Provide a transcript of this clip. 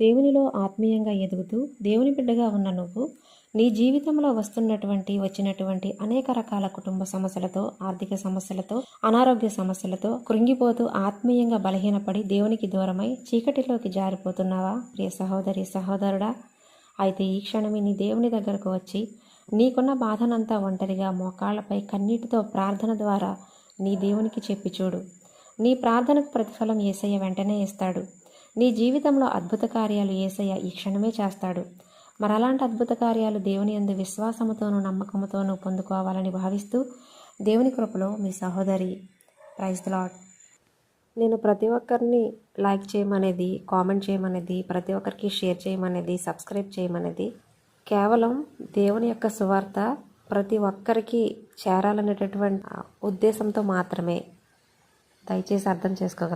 దేవునిలో ఆత్మీయంగా ఎదుగుతూ దేవుని బిడ్డగా ఉన్న నువ్వు నీ జీవితంలో వస్తున్నటువంటి వచ్చినటువంటి అనేక రకాల కుటుంబ సమస్యలతో ఆర్థిక సమస్యలతో అనారోగ్య సమస్యలతో కృంగిపోతూ ఆత్మీయంగా బలహీనపడి దేవునికి దూరమై చీకటిలోకి జారిపోతున్నావా? ప్రియ సహోదరి సహోదరుడా అయితే ఈ క్షణమే నీ దేవుని దగ్గరకు వచ్చి నీకున్న బాధనంతా ఒంటరిగా మోకాళ్ళపై కన్నీటితో ప్రార్థన ద్వారా నీ దేవునికి చెప్పి చూడు. నీ ప్రార్థనకు ప్రతిఫలం ఏసయ్య వెంటనే ఇస్తాడు. నీ జీవితంలో అద్భుత కార్యాలు ఏసయ్య ఈ క్షణమే చేస్తాడు. మరి అలాంటి అద్భుత కార్యాలు దేవుని యందు విశ్వాసముతోనూ నమ్మకముతోనూ పొందుకోవాలని భావిస్తూ దేవుని కృపలో మీ సహోదరి ప్రైజ్ లాడ్ నేను ప్రతి ఒక్కరిని లైక్ చేయమనేది కామెంట్ చేయమనేది ప్రతి ఒక్కరికి షేర్ చేయమనేది సబ్స్క్రైబ్ చేయమనేది కేవలం దేవుని యొక్క సువార్త ప్రతి ఒక్కరికి చేరాలనేటటువంటి ఉద్దేశంతో మాత్రమే. దయచేసి అర్థం చేసుకోగలరు